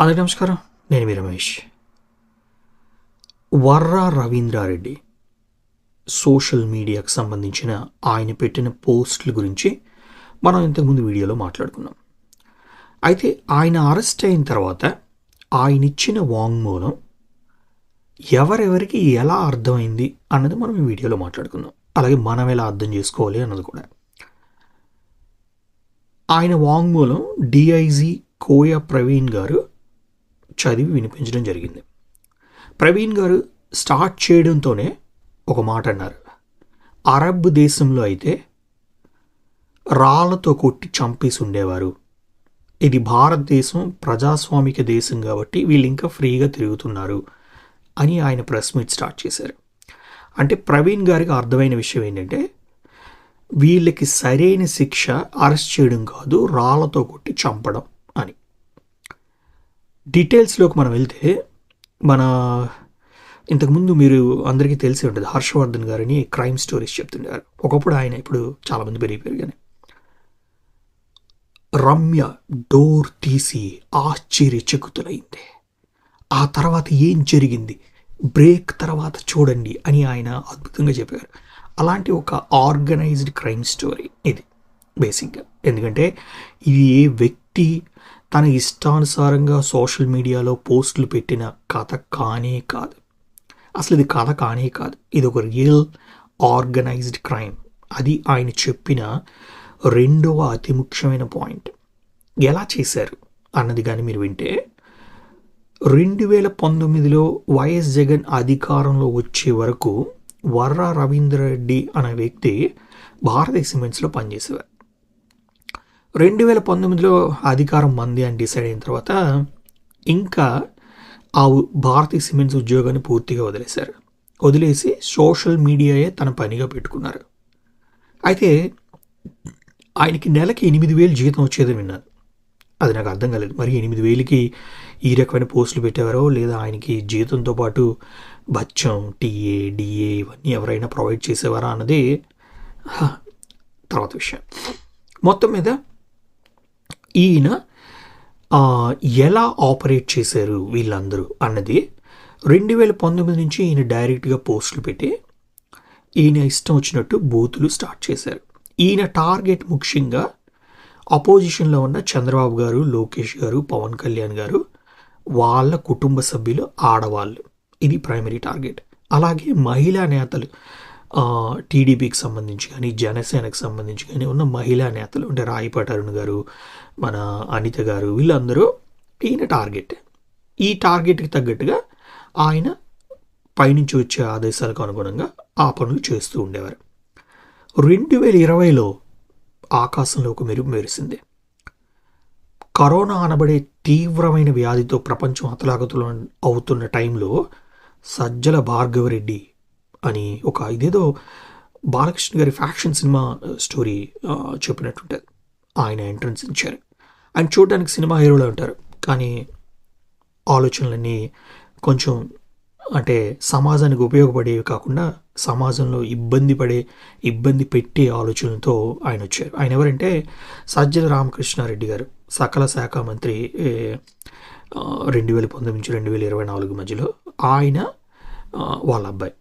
అందరికీ నమస్కారం. నేను మీ రమేష్. వర్రా రవీంద్రారెడ్డి సోషల్ మీడియాకు సంబంధించిన ఆయన పెట్టిన పోస్టుల గురించి మనం ఇంతకుముందు వీడియోలో మాట్లాడుకున్నాం. అయితే ఆయన అరెస్ట్ అయిన తర్వాత ఆయన ఇచ్చిన వాంగ్మూలం ఎవరెవరికి ఎలా అర్థమైంది అన్నది మనం ఈ వీడియోలో మాట్లాడుకున్నాం అలాగే మనం ఎలా అర్థం చేసుకోవాలి అన్నది కూడా. ఆయన వాంగ్మూలం డిఐజీ కోయ ప్రవీణ్ గారు చదివి వినిపించడం జరిగింది. ప్రవీణ్ గారు స్టార్ట్ చేయడంతోనే ఒక మాట అన్నారు. అరబ్ దేశంలో అయితే రాళ్ళతో కొట్టి చంపేసి ఉండేవారు ఇది భారతదేశం ప్రజాస్వామిక దేశం కాబట్టి వీళ్ళు ఇంకా ఫ్రీగా తిరుగుతున్నారు అని ఆయన ప్రెస్ మీట్ స్టార్ట్ చేశారు. అంటే ప్రవీణ్ గారికి అర్థమైన విషయం ఏంటంటే వీళ్ళకి సరైన శిక్ష అరెస్ట్ చేయడం కాదు రాళ్ళతో కొట్టి చంపడం. డీటెయిల్స్లోకి మనం వెళ్తే మన ఇంతకుముందు మీరు అందరికీ తెలిసి ఉంటుంది హర్షవర్ధన్ గారని క్రైమ్ స్టోరీస్ చెప్తుండేవారు ఒకప్పుడు ఆయన ఇప్పుడు చాలామంది పెరిగిపోయారు కానీ. రమ్య డోర్ తీసి ఆశ్చర్యచకుతులైంది. ఆ తర్వాత ఏం జరిగింది? బ్రేక్ తర్వాత చూడండి అని ఆయన అద్భుతంగా చెప్పారు. అలాంటి ఒక ఆర్గనైజ్డ్ క్రైమ్ స్టోరీ ఇది బేసిక్గా. ఎందుకంటే ఇది ఏ వ్యక్తి తన ఇష్టానుసారంగా సోషల్ మీడియాలో పోస్టులు పెట్టిన కథ కానే కాదు. అసలు ఇది కథ కానే కాదు. ఇది ఒక రియల్ ఆర్గనైజ్డ్ క్రైమ్. అది ఆయన చెప్పిన రెండవ అతి ముఖ్యమైన పాయింట్. ఎలా చేశారు? అన్నది కానీ మీరు వింటే రెండు వేల పంతొమ్మిదిలో వైఎస్ జగన్ అధికారంలో వచ్చే వరకు వర్రా రవీంద్రరెడ్డి అనే వ్యక్తి భారతీయ సిమెంట్స్లో పనిచేసేవారు. రెండు వేల పంతొమ్మిదిలో అధికారం మంది అని డిసైడ్ అయిన తర్వాత ఇంకా ఆ భారతీయ సిమెంట్స్ ఉద్యోగాన్ని పూర్తిగా వదిలేశారు. వదిలేసి సోషల్ మీడియాయే తన పనిగా పెట్టుకున్నారు. అయితే ఆయనకి నెలకి ఎనిమిది వేలు జీతం వచ్చేది విన్నాను. అది నాకు అర్థం కాలేదు. మరి ఎనిమిది వేలకి ఈ రకమైన పోస్టులు పెట్టేవారో లేదా ఆయనకి జీతంతో పాటు బచ్చం టీఏ డిఏ ఇవన్నీ ఎవరైనా ప్రొవైడ్ చేసేవారా అన్నది హ, తర్వాత విషయం. మొత్తం మీద ఈయన ఎలా ఆపరేట్ చేశారు వీళ్ళందరూ అన్నది రెండు వేల పంతొమ్మిది నుంచి ఈయన డైరెక్ట్గా పోస్టులు పెట్టి ఈయన ఇష్టం వచ్చినట్టు బూతులు స్టార్ట్ చేశారు. ఈయన టార్గెట్ ముఖ్యంగా అపోజిషన్లో ఉన్న చంద్రబాబు గారు లోకేష్ గారు పవన్ కళ్యాణ్ గారు వాళ్ళ కుటుంబ సభ్యులు ఆడవాళ్ళు. ఇది ప్రైమరీ టార్గెట్. అలాగే మహిళా నేతలు టీడీపీకి సంబంధించి కానీ జనసేనకు సంబంధించి కానీ ఉన్న మహిళా నేతలు అంటే రాయిపాటి అరుణ్ గారు మన అనిత గారు వీళ్ళందరూ ఈయన టార్గెట్. ఈ టార్గెట్కి తగ్గట్టుగా ఆయన పైనుంచి వచ్చే ఆదేశాలకు అనుగుణంగా ఆ పనులు చేస్తూ ఉండేవారు. రెండు వేల ఇరవైలో ఆకాశంలో ఒక మెరుపు మెరిసింది. కరోనా అనబడే తీవ్రమైన వ్యాధితో ప్రపంచం అతలాకుతలు అవుతున్న టైంలో సజ్జల భార్గవరెడ్డి అని ఒక ఇదేదో బాలకృష్ణ గారి ఫ్యాక్షన్ సినిమా స్టోరీ చెప్పినట్టుంటారు చెప్పినట్టుంటుంది. ఆయన ఎంట్రన్స్ ఇచ్చారు. ఆయన చూడడానికి సినిమా హీరోలో ఉంటారు. కానీ ఆలోచనలన్నీ కొంచెం అంటే సమాజానికి ఉపయోగపడేవి కాకుండా సమాజంలో ఇబ్బంది పడే ఇబ్బంది పెట్టే ఆలోచనలతో ఆయన వచ్చారు. ఆయన ఎవరంటే సజ్జల రామకృష్ణారెడ్డి గారు. సకల శాఖ మంత్రి రెండు వేల పంతొమ్మిది నుంచి రెండు వేల ఇరవై నాలుగు మధ్యలో. ఆయన వాళ్ళ అబ్బాయి.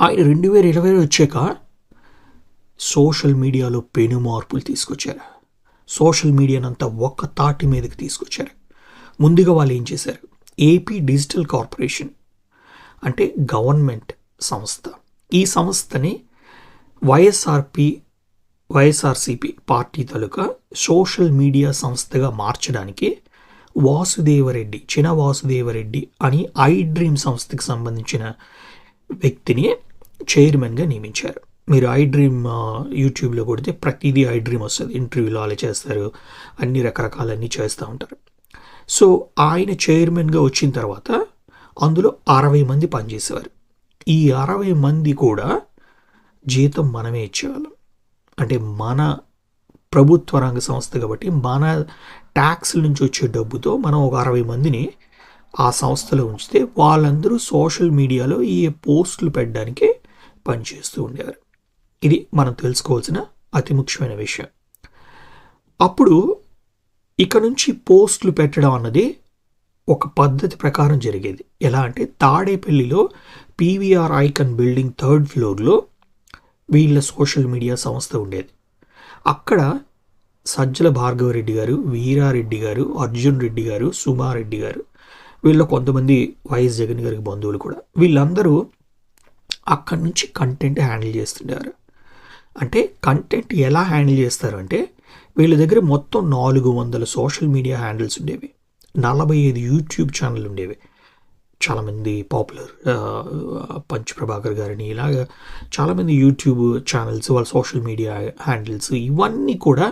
ఆయన రెండు వేల ఇరవై వచ్చాక సోషల్ మీడియాలో పెను మార్పులు తీసుకొచ్చారు. సోషల్ మీడియానంతా ఒక్క తాటి మీదకి తీసుకొచ్చారు. ముందుగా వాళ్ళు ఏం చేశారు? ఏపీ డిజిటల్ కార్పొరేషన్ అంటే గవర్నమెంట్ సంస్థ. ఈ సంస్థని వైఎస్ఆర్పి వైఎస్ఆర్సిపి పార్టీ తాలూకా సోషల్ మీడియా సంస్థగా మార్చడానికి వాసుదేవరెడ్డి చిన వాసుదేవరెడ్డి అని ఐ డ్రీమ్ సంస్థకి సంబంధించిన వ్యక్తిని చైర్మన్గా నియమించారు. మీరు ఐ డ్రీమ్ యూట్యూబ్లో కొడితే ప్రతిదీ ఐ డ్రీమ్ వస్తుంది. ఇంటర్వ్యూలు అలా చేస్తారు. అన్ని రకరకాలన్నీ చేస్తూ ఉంటారు. సో ఆయన చైర్మన్గా వచ్చిన తర్వాత అందులో అరవై మంది పనిచేసేవారు. ఈ అరవై మంది కూడా జీతం మనమే ఇచ్చేవాళ్ళం. అంటే మన ప్రభుత్వ రంగ సంస్థ కాబట్టి మన ట్యాక్స్ల నుంచి వచ్చే డబ్బుతో మనం ఒక అరవై మందిని ఆ సంస్థలో ఉంచితే వాళ్ళందరూ సోషల్ మీడియాలో ఈ పోస్టులు పెట్టడానికి పనిచేస్తూ ఉండేవారు. ఇది మనం తెలుసుకోవాల్సిన అతి ముఖ్యమైన విషయం. అప్పుడు ఇక నుంచి పోస్టులు పెట్టడం అన్నది ఒక పద్ధతి ప్రకారం జరిగేది. ఎలా అంటే తాడేపల్లిలో పీవీఆర్ ఐకన్ బిల్డింగ్ థర్డ్ ఫ్లోర్లో వీళ్ళ సోషల్ మీడియా సంస్థ ఉండేది. అక్కడ సజ్జల భార్గవరెడ్డి గారు వీరారెడ్డి గారు అర్జున్ రెడ్డి గారు సుమారెడ్డి గారు వీళ్ళ కొంతమంది వైఎస్ జగన్ గారికి బంధువులు కూడా. వీళ్ళందరూ అక్కడి నుంచి కంటెంట్ హ్యాండిల్ చేస్తుంటారు అంటే కంటెంట్ ఎలా హ్యాండిల్ చేస్తారు అంటే వీళ్ళ దగ్గర మొత్తం నాలుగు వందల సోషల్ మీడియా హ్యాండిల్స్ ఉండేవి. నలభై ఐదు యూట్యూబ్ ఛానల్ ఉండేవి. చాలామంది పాపులర్ పంచ్ ప్రభాకర్ గారిని ఇలాగా చాలామంది యూట్యూబ్ ఛానల్స్ వాళ్ళ సోషల్ మీడియా హ్యాండిల్స్ ఇవన్నీ కూడా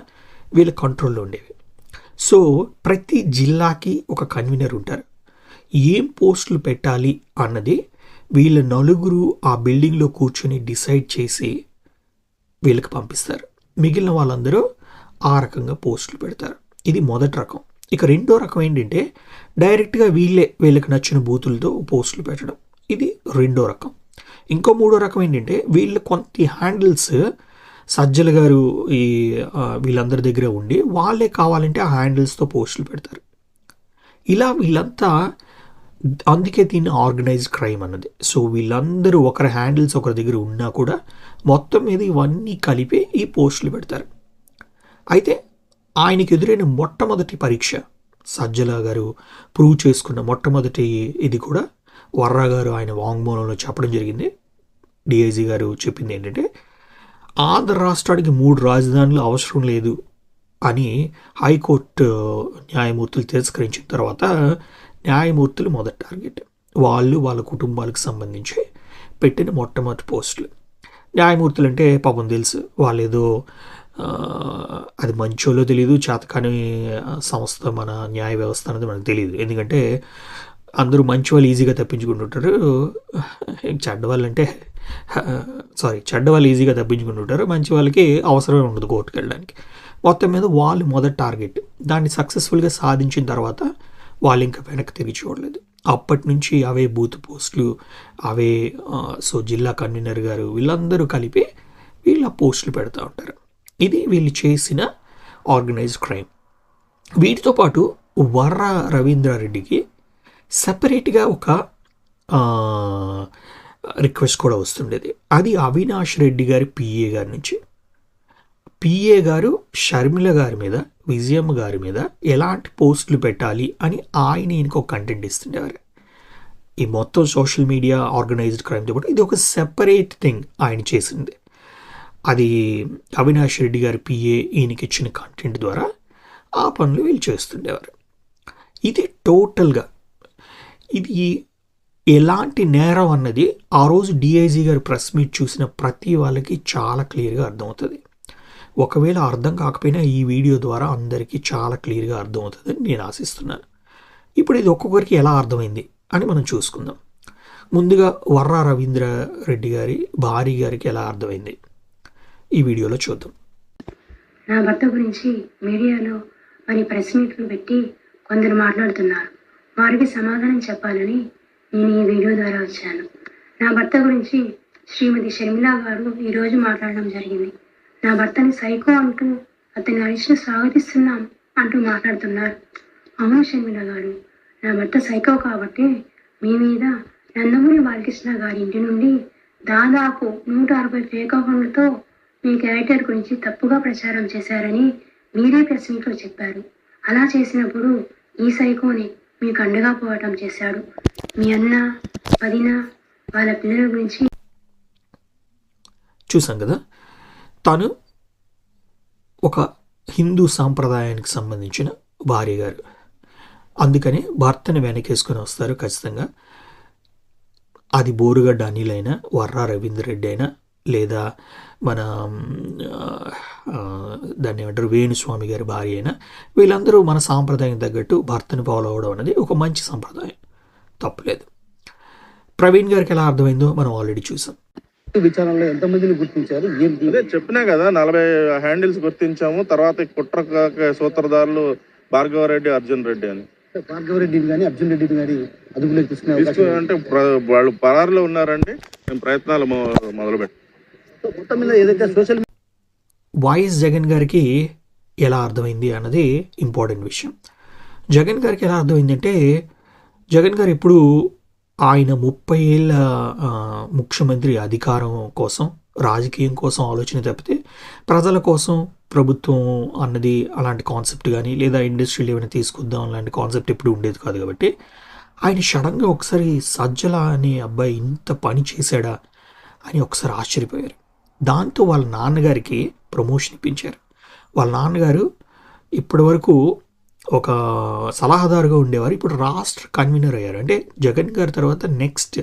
వీళ్ళ కంట్రోల్లో ఉండేవి. సో ప్రతి జిల్లాకి ఒక కన్వీనర్ ఉంటారు. ఏం పోస్టులు పెట్టాలి అన్నది వీళ్ళ నలుగురు ఆ బిల్డింగ్లో కూర్చొని డిసైడ్ చేసి వీళ్ళకి పంపిస్తారు. మిగిలిన వాళ్ళందరూ ఆ రకంగా పోస్టులు పెడతారు. ఇది మొదటి రకం. ఇక రెండో రకం ఏంటంటే డైరెక్ట్గా వీళ్ళే వీళ్ళకి నచ్చిన బూతులతో పోస్టులు పెట్టడం. ఇది రెండో రకం. ఇంకో మూడో రకం ఏంటంటే వీళ్ళ కొంత హ్యాండిల్స్ సజ్జల గారు ఈ వీళ్ళందరి దగ్గర ఉండి వాళ్ళే కావాలంటే ఆ హ్యాండిల్స్తో పోస్టులు పెడతారు. ఇలా వీళ్ళంతా అందుకే దీన్ని ఆర్గనైజ్డ్ క్రైమ్ అన్నది. సో వీళ్ళందరూ ఒకరి హ్యాండిల్స్ ఒకరి దగ్గర ఉన్నా కూడా మొత్తం మీద ఇవన్నీ కలిపి ఈ పోస్టులు పెడతారు. అయితే ఆయనకి ఎదురైన మొట్టమొదటి పరీక్ష సజ్జల గారు ప్రూవ్ చేసుకున్న మొట్టమొదటి ఇది కూడా వర్రా గారు ఆయన వాంగ్మూలంలో చెప్పడం జరిగింది. డిఐజీ గారు చెప్పింది ఏంటంటే ఆంధ్ర రాష్ట్రానికి మూడు రాజధానులు అవసరం లేదు అని హైకోర్టు న్యాయమూర్తులు తిరస్కరించిన తర్వాత న్యాయమూర్తులు మొదటి టార్గెట్. వాళ్ళు వాళ్ళ కుటుంబాలకు సంబంధించి పెట్టిన మొట్టమొదటి పోస్టులు. న్యాయమూర్తులు అంటే పాపం తెలుసు. వాళ్ళు ఏదో అది మంచోలో తెలియదు చేతకాని సంస్థ మన న్యాయ వ్యవస్థ అనేది మనకు తెలియదు ఎందుకంటే అందరూ మంచి వాళ్ళు ఈజీగా తప్పించుకుంటుంటారు చెడ్డ వాళ్ళంటే సారీ చెడ్డ వాళ్ళు ఈజీగా తప్పించుకుంటుంటారు మంచి వాళ్ళకి అవసరమే ఉండదు కోర్టుకు వెళ్ళడానికి మొత్తం మీద వాళ్ళు మొదటి టార్గెట్. దాన్ని సక్సెస్ఫుల్గా సాధించిన తర్వాత వాళ్ళు ఇంకా వెనక్కి తిరిగి చూడలేదు. అప్పటి నుంచి అవే బూత్ పోస్టులు అవే సో జిల్లా కన్వీనర్ గారు వీళ్ళందరూ కలిపి వీళ్ళ పోస్టులు పెడతా ఉంటారు. ఇది వీళ్ళు చేసిన ఆర్గనైజ్డ్ క్రైమ్. వీటితో పాటు వర్ర రవీంద్రారెడ్డికి సపరేట్గా ఒక రిక్వెస్ట్ కూడా వస్తుండేది. అది అవినాష్ రెడ్డి గారి పిఏ గారి నుంచి. పిఏ గారు షర్మిల గారి మీద విజయమ్మ గారి మీద ఎలాంటి పోస్టులు పెట్టాలి అని ఆయన ఈయనకు ఒక కంటెంట్ ఇస్తుండేవారు. ఈ మొత్తం సోషల్ మీడియా ఆర్గనైజ్డ్ క్రైమ్తో పాటు ఇది ఒక సెపరేట్ థింగ్ ఆయన చేసింది. అది అవినాష్ రెడ్డి గారి పిఏ ఈయనకి ఇచ్చిన కంటెంట్ ద్వారా ఆ పనులు వీళ్ళు చేస్తుండేవారు. ఇది టోటల్గా ఇది ఎలాంటి నేరం అన్నది ఆ రోజు డిఐజీ గారు ప్రెస్ మీట్ చూసిన ప్రతి వాళ్ళకి చాలా క్లియర్గా అర్థమవుతుంది. ఒకవేళ అర్థం కాకపోయినా ఈ వీడియో ద్వారా అందరికీ చాలా క్లియర్గా అర్థమవుతుందని నేను ఆశిస్తున్నాను. ఇప్పుడు ఇది ఒక్కొక్కరికి ఎలా అర్థమైంది అని మనం చూసుకుందాం. ముందుగా వర్రా రవీంద్ర రెడ్డి గారి భార్య గారికి ఎలా అర్థమైంది? ఈ వీడియోలో చూద్దాం. నా భర్త గురించి మీడియాలో మరి ప్రెస్ మీట్లు పెట్టి కొందరు మాట్లాడుతున్నారు. వారికి సమాధానం చెప్పాలని నేను ఈ వీడియో ద్వారా వచ్చాను. నా భర్త గురించి శ్రీమతి షర్మిలా గారు ఈరోజు మాట్లాడడం జరిగింది. నా భర్తని సైకో అంటూ అతని అరిష్ట స్వాగతిస్తున్నాం అంటూ మాట్లాడుతున్నారు. అవును షర్మిల గారు నా భర్త సైకో కాబట్టి మీ మీద నందమూరి బాలకృష్ణ గారి ఇంటి నుండి దాదాపు నూట అరవై ఫేక్ అకౌంట్లతో మీ క్యారెక్టర్ గురించి తప్పుగా ప్రచారం చేశారని మీరే ప్రెస్ మీట్లో చెప్పారు. అలా చేసినప్పుడు ఈ సైకోని మీకు అండగా పోవటం చేశాడు. మీ అన్న వదిన వాళ్ళ పిల్లల గురించి చూసాం కదా? తను ఒక హిందూ సాంప్రదాయానికి సంబంధించిన భార్య గారు. అందుకని భర్తని వెనకేసుకొని వస్తారు ఖచ్చితంగా. అది బోరుగడ్డ అనిల్ అయినా వర్రా రవీంద్ర రెడ్డి అయినా లేదా మన దాన్ని ఏమంటారు వేణుస్వామి గారి భార్య అయినా వీళ్ళందరూ మన సాంప్రదాయం తగ్గట్టు భర్తను ఫాలో అవడం అనేది ఒక మంచి సాంప్రదాయం. తప్పులేదు. ప్రవీణ్ గారికి ఎలా అర్థమైందో మనం ఆల్రెడీ చూసాం. విచారణలో ఎంతమందిని గుర్తించారు? అదే చెప్పినా కదా నలభై హ్యాండిల్స్ గుర్తించాము. తర్వాత కుట్ర సూత్రధారులు భార్గవరెడ్డి అర్జున్ రెడ్డి అని. భార్గవ రెడ్డిని కానీ అర్జున్ రెడ్డిని కానీ అదుపులోకి తీసుకునే అంటే వాళ్ళు పరారులో ఉన్నారండి. మేము ప్రయత్నాలు మొదలు పెట్టాం ఉంది. మొత్తం మీద ఏదైతే సోషల్ వైఎస్ జగన్ గారికి ఎలా అర్థమైంది అన్నది ఇంపార్టెంట్ విషయం. జగన్ గారికి ఎలా అర్థమైందంటే జగన్ గారు ఎప్పుడు ఆయన ముప్పై ఏళ్ళ ముఖ్యమంత్రి అధికారం కోసం రాజకీయం కోసం ఆలోచన తప్పితే ప్రజల కోసం ప్రభుత్వం అన్నది అలాంటి కాన్సెప్ట్ కానీ లేదా ఇండస్ట్రీలు ఏమైనా తీసుకుందాం అలాంటి కాన్సెప్ట్ ఎప్పుడు ఉండేది కాదు కాబట్టి ఆయన సడన్గా ఒకసారి సజ్జల అనే అబ్బాయి ఇంత పని చేశాడా అని ఒకసారి ఆశ్చర్యపోయారు. దాంతో వాళ్ళ నాన్నగారికి ప్రమోషన్ ఇప్పించారు. వాళ్ళ నాన్నగారు ఇప్పటివరకు ఒక సలహాదారుగా ఉండేవారు. ఇప్పుడు రాష్ట్ర కన్వీనర్ అయ్యారు. అంటే జగన్ గారి తర్వాత నెక్స్ట్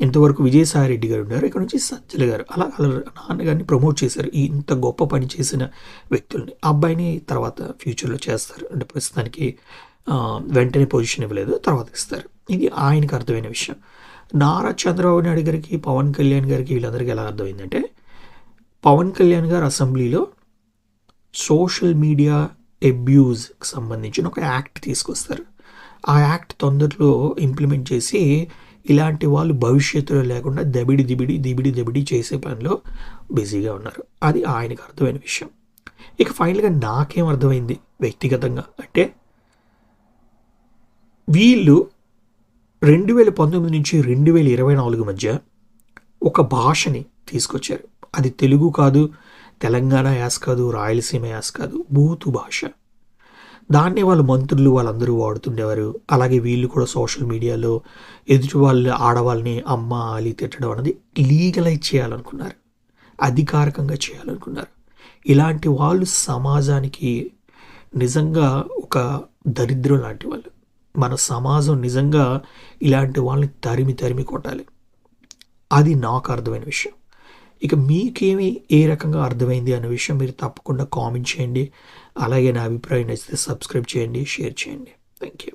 ఇంతవరకు విజయసాయి రెడ్డి గారు ఉన్నారు ఇక్కడ నుంచి సజ్జల గారు అలా వాళ్ళ నాన్నగారిని ప్రమోట్ చేశారు. ఇంత గొప్ప పని చేసిన వ్యక్తుల్ని. ఆ అబ్బాయిని తర్వాత ఫ్యూచర్లో చేస్తారు. అంటే ప్రస్తుతానికి వెంటనే పొజిషన్ ఇవ్వలేదు. తర్వాత ఇస్తారు. ఇది ఆయనకు అర్థమైన విషయం. నారా చంద్రబాబు నాయుడు గారికి పవన్ కళ్యాణ్ గారికి వీళ్ళందరికీ ఎలా అర్థమైందంటే పవన్ కళ్యాణ్ గారు అసెంబ్లీలో సోషల్ మీడియా అబ్యూజ్కి సంబంధించిన ఒక యాక్ట్ తీసుకొస్తారు. ఆ యాక్ట్ తొందరలో ఇంప్లిమెంట్ చేసి ఇలాంటి వాళ్ళు భవిష్యత్తులో లేకుండా దబిడి దిబిడి దిబిడి దబిడి చేసే పనిలో బిజీగా ఉన్నారు. అది ఆయనకు అర్థమైన విషయం. ఇక ఫైనల్గా నాకేం అర్థమైంది వ్యక్తిగతంగా? అంటే వీళ్ళు రెండు వేల పంతొమ్మిది నుంచి రెండు వేల ఇరవై నాలుగు మధ్య ఒక భాషని తీసుకొచ్చారు. అది తెలుగు కాదు తెలంగాణ యాస్ కాదు రాయలసీమ యాస్ కాదు బూతు భాష. దాన్నే వాళ్ళు మంత్రులు వాళ్ళందరూ వాడుతుండేవారు. అలాగే వీళ్ళు కూడా సోషల్ మీడియాలో ఎదుటి వాళ్ళ ఆడవాళ్ళని అమ్మ అలి తిట్టడం అనేది లీగలైజ్ చేయాలనుకున్నారు. అధికారికంగా చేయాలనుకున్నారు. ఇలాంటి వాళ్ళు సమాజానికి నిజంగా ఒక దరిద్రం లాంటి వాళ్ళు. మన సమాజం నిజంగా ఇలాంటి వాళ్ళని తరిమి తరిమి కొట్టాలి. అది నాకు అర్థమైన విషయం. ఇక మీకేమి ఏ రకంగా అర్థమైంది అనే విషయం మీరు తప్పకుండా కామెంట్ చేయండి. అలాగే నా అభిప్రాయం నచ్చితే సబ్స్క్రైబ్ చేయండి షేర్ చేయండి. Thank you